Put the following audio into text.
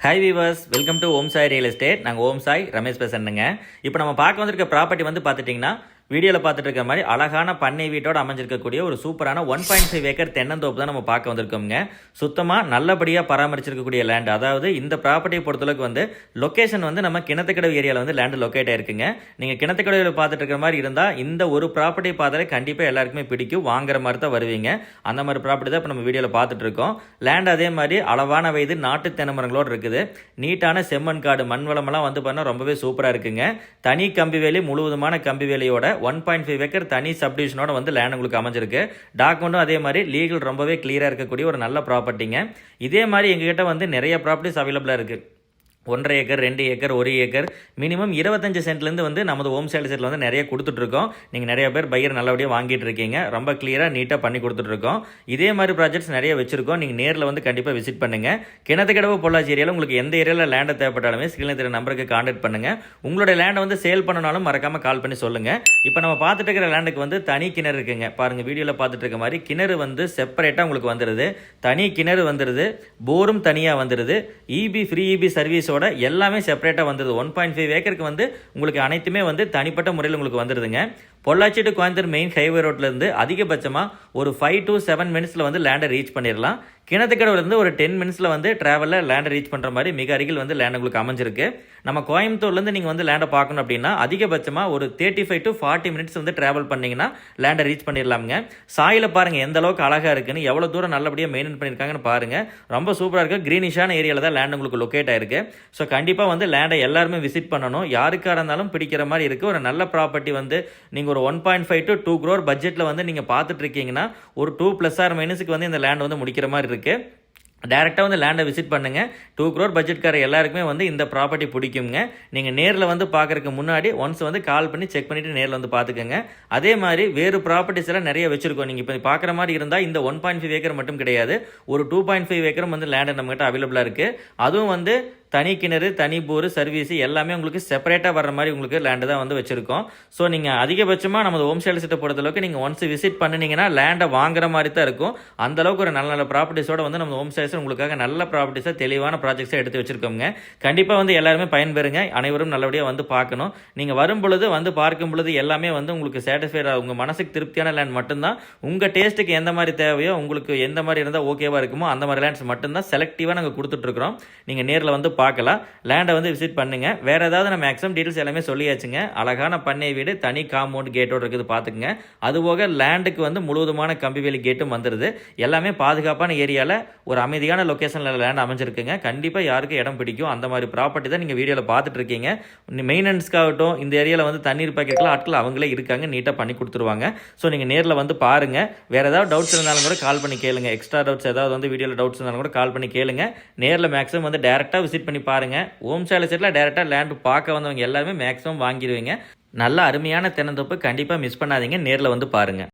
Hi viewers welcome to Om Sai real estate நாங்கள் ஓம் சாய் ரமேஷ் பேசுறேங்க இப்போ நம்ம பார்க்க வந்திருக்க ப்ராப்பர்ட்டி வந்து பார்த்துட்டிங்கன்னா வீடியோவில் பார்த்துட்டு இருக்க மாதிரி அழகான பண்ணை வீட்டோட அமைஞ்சிருக்கக்கூடிய ஒரு சூப்பரான ஒன் பாயிண்ட் ஃபைவ் ஏக்கர் தென்னந்தோப்பு தான் நம்ம பார்க்க வந்திருக்கோங்க சுத்தமாக நல்லபடியாக பராமரிச்சிருக்கக்கூடிய லேண்ட் அதாவது இந்த ப்ராப்பர்ட்டியை பொறுத்தளவுக்கு வந்து லொக்கேஷன் வந்து நம்ம கிணத்துக்கடவு ஏரியாவில் வந்து லேண்டு லொக்கேட் ஆயிருக்குங்க. நீங்கள் கிணத்துக்கடவில் பார்த்துட்டு இருக்கிற மாதிரி இருந்தால் இந்த ஒரு ப்ராப்பர்ட்டி பார்த்தாலே கண்டிப்பாக எல்லாருக்குமே பிடிக்கும். வாங்குற மாதிரி தான் வருவீங்க. அந்த மாதிரி ப்ராப்பர்ட்டி தான் இப்போ நம்ம வீடியோவில் பார்த்துட்டு இருக்கோம் லேண்ட் அதே மாதிரி அளவான வயது நாட்டு தென்னமரங்களோடு இருக்குது. நீட்டான செம்மண் காடு மண் வளமெல்லாம் வந்து பார்த்தா ரொம்பவே சூப்பராக இருக்குங்க. தனி கம்பி வேலி முழுவதுமான கம்பி வேலையோட ஒன் பாயிண்ட் ஃபைவ் ஏக்கர் தனி சப்டிவிஷனோட வந்து லேண்ட் உங்களுக்கு அமைஞ்சிருக்கு. டாக்குமெண்ட்டும் அதே மாதிரி லீகல் ரொம்பவே கிளியராக இருக்கக்கூடிய ஒரு நல்ல ப்ராப்பர்ட்டிங்க இதே மாதிரி எங்ககிட்ட வந்து நிறைய ப்ராப்பர்ட்டிஸ் அவைலபிளாக இருக்குது ஒன்றரை ஏக்கர் ரெண்டு ஏக்கர் ஒரு ஏக்கர் மினிமம் இருபத்தஞ்சு சென்ட்லேருந்து வந்து நமது ஹோம் சேல் செட்டில் வந்து நிறைய கொடுத்துட்ருக்கோம். நீங்கள் நிறைய பேர் பையர் நல்லபடியாக வாங்கிட்டு இருக்கீங்க. ரொம்ப கிளியராக நீட்டாக பண்ணி கொடுத்துட்ருக்கோம். இதே மாதிரி ப்ராஜெக்ட்ஸ் நிறைய வச்சிருக்கோம். நீங்கள் நேரில் வந்து கண்டிப்பாக விசிட் பண்ணுங்கள் கிணத்துக்கடவு பொள்ளாச்சி ஏரியாவில் உங்களுக்கு எந்த ஏரியாவில் லேண்டை தேவைப்பட்டாலுமே ஸ்கிரீனில் தெரிய நம்பருக்கு காண்டாக்ட் பண்ணுங்கள் உங்களுடைய லேண்டை வந்து சேல் பண்ணனாலும் மறக்காமல் கால் பண்ணி சொல்லுங்கள் இப்போ நம்ம பார்த்துட்டு இருக்கிற லேண்டுக்கு வந்து தனி கிணறு இருக்குங்க. பாருங்கள் வீடியோவில் பார்த்துட்டு இருக்க மாதிரி கிணறு வந்து செப்பரேட்டாக உங்களுக்கு வந்துடுது தனி கிணறு வந்துடுது போரும் தனியாக வந்துடுது இபி ஃப்ரீ இபி சர்வீஸோட எல்லாமே செப்பரேட்டாக வந்துடுது ஒன் பாயிண்ட் ஃபைவ் ஏக்கருக்கு வந்து உங்களுக்கு அனைத்துமே வந்து தனிப்பட்ட முறையில் உங்களுக்கு வந்துடுதுங்க Pollachi to Coimbatore main highway ரோட்லேருந்து அதிகபட்சமாக ஒரு ஃபைவ் டு செவன் மினிட்ஸில் வந்து லேண்டை ரீச் பண்ணிடலாம் கிணத்துக்கடவுலேருந்து ஒரு டென் மினிட்ஸில் வந்து ட்ராவலில் லேண்டை ரீச் பண்ணுற மாதிரி மிக அருகில் வந்து லேண்ட் உங்களுக்கு அமைஞ்சிருக்கு. நம்ம கோயம்புத்தூர்லேருந்து நீங்கள் வந்து லேண்டை பார்க்கணும் அப்படின்னா அதிகபட்சமாக ஒரு thirty five to forty minutes வந்து ட்ராவல் பண்ணிங்கன்னா லேண்டை ரீச் பண்ணிடலாமுங்க சாயில் பாருங்கள் எந்த அளவுக்கு அழகாக இருக்குன்னு எவ்வளோ தூரம் நல்லபடியாக மெயின்டைன் பண்ணியிருக்காங்கன்னு பாருங்கள் ரொம்ப சூப்பராக இருக்குது க்ரீனிஷான ஏரியாவில் தான் லேண்ட் உங்களுக்கு லொக்கேட் ஆயிருக்கு. ஸோ கண்டிப்பாக வந்து லேண்டை எல்லாருமே விசிட் பண்ணணும். யாருக்காக இருந்தாலும் பிடிக்கிற மாதிரி இருக்குது ஒரு நல்ல ப்ராப்பர்ட்டி வந்து நீங்கள் ஒரு one point five to two crore பட்ஜெட்டில் வந்து நீங்கள் பார்த்துட்டு இருக்கீங்கன்னா ஒரு டூ ப்ளஸ் ஆர் மைனஸுக்கு வந்து இந்த லேண்ட் வந்து முடிக்கிற மாதிரி இருக்குது டேரெக்டாக வந்து லேண்டை விசிட் பண்ணுங்கள் டூ க்ரோர் பட்ஜெட்கார எல்லாருக்குமே வந்து இந்த ப்ராப்பர்ட்டி பிடிக்குங்க நீங்கள் நேரில் வந்து பார்க்குறதுக்கு முன்னாடி ஒன்ஸ் வந்து கால் பண்ணி செக் பண்ணிவிட்டு நேரில் வந்து பார்த்துக்கோங்க அதே மாதிரி வேறு ப்ராப்பர்ட்டிஸ் எல்லாம் நிறைய வச்சுருக்கோம். நீங்கள் இப்போ பார்க்குற மாதிரி இருந்தால் இந்த ஒன் பாயிண்ட் ஃபைவ் ஏக்கர் மட்டும் கிடையாது. ஒரு டூ பாயிண்ட் ஃபைவ் ஏக்கரும் வந்து லேண்டை நம்மகிட்ட அவைலபிளாக இருக்குது அதுவும் வந்து தனி கிணறு தனி போர் சர்வீஸ் எல்லாமே உங்களுக்கு செப்பரேட்டாக வர மாதிரி உங்களுக்கு லேண்டு தான் வந்து வச்சுருக்கோம். ஸோ நீங்கள் அதிகபட்சமாக நமது ஹோம் ஸ்டைல் சிட்டை பொறுத்தளவுக்கு நீங்கள் ஒன்ஸ் விசிட் பண்ணினீங்கன்னா லேண்டை வாங்குற மாதிரி தான் இருக்கும். அந்தளவுக்கு ஒரு நல்ல நல்ல ப்ராப்பர்ட்டிஸோட வந்து நம்ம ஹோம் ஸ்டைல்ஸ் உங்களுக்காக நல்ல ப்ராப்பர்ட்டிஸாக தெளிவான ப்ராஜெக்ட்ஸாக எடுத்து வச்சுருக்கோங்க கண்டிப்பாக வந்து எல்லாருமே பயன்பெறுங்க. அனைவரும் நல்லபடியாக வந்து பார்க்கணும். நீங்கள் வரும் பொழுது வந்து பார்க்கும் பொழுது எல்லாமே வந்து உங்களுக்கு சாட்டிஸ்ஃபைட் உங்கள் மனசுக்கு திருப்தியான லேண்ட் மட்டும்தான். உங்கள் டேஸ்ட்டுக்கு எந்த மாதிரி தேவையோ உங்களுக்கு எந்த மாதிரி இருந்தால் ஓகேவாக இருக்குமோ அந்த மாதிரி லேண்ட்ஸ் மட்டும்தான் செலக்டிவாக நாங்கள் கொடுத்துட்ருக்குறோம் நீங்கள் நேரில் வந்து பார்க்கலாம். லேண்டை வந்து விசிட் பண்ணுங்கள் வேறு ஏதாவது நம்ம மேக்ஸிமம் டீட்டெயில்ஸ் எல்லாமே சொல்லியாச்சுங்க. அழகான பண்ணை வீடு தனி காம்பவுண்ட் கேட்டோடு இருக்குது பார்த்துக்குங்க. அதுபோக லேண்டுக்கு வந்து முழுவதுமான கம்பிவேலி கேட்டும் வந்துடுது எல்லாமே பாதுகாப்பான ஏரியாவில் ஒரு அமைதியான லொக்கேஷனில் லேண்ட் அமைஞ்சிருக்குங்க. கண்டிப்பாக யாருக்கு இடம் பிடிக்கும். அந்த மாதிரி ப்ராப்பர்ட்டி தான் நீங்கள் வீடியோவில் பார்த்துட்டு இருக்கீங்க மெயினன்ஸ்க்காகட்டும் இந்த ஏரியாவில் வந்து தண்ணீர் பாக்கெட்லாம் ஆட்கள் அவங்களே இருக்காங்க. நீட்டாக பண்ணி கொடுத்துருவாங்க. ஸோ நீங்கள் நேரில் வந்து பாருங்கள் வேறு ஏதாவது டவுட்ஸ் இருந்தாலும் கூட கால் பண்ணி கேளுங்க. எக்ஸ்ட்ரா டவுட்ஸ் ஏதாவது வந்து வீடியோவில் டவுட்ஸ் இருந்தாலும் கூட கால் பண்ணி கேளுங்க. நேரில் மேக்ஸிமம் வந்து டேரெக்டாக விசிட் பண்ணி பாருங்கள் ஓம் சேலை செட்டில் டேரெக்டாக லேண்டு பார்க்க வந்தவங்க எல்லாருமே மேக்ஸிமம் வாங்கிடுவீங்க. நல்ல அருமையான தென்னந்தோப்பு கண்டிப்பாக மிஸ் பண்ணாதீங்க. நேரில் வந்து பாருங்கள்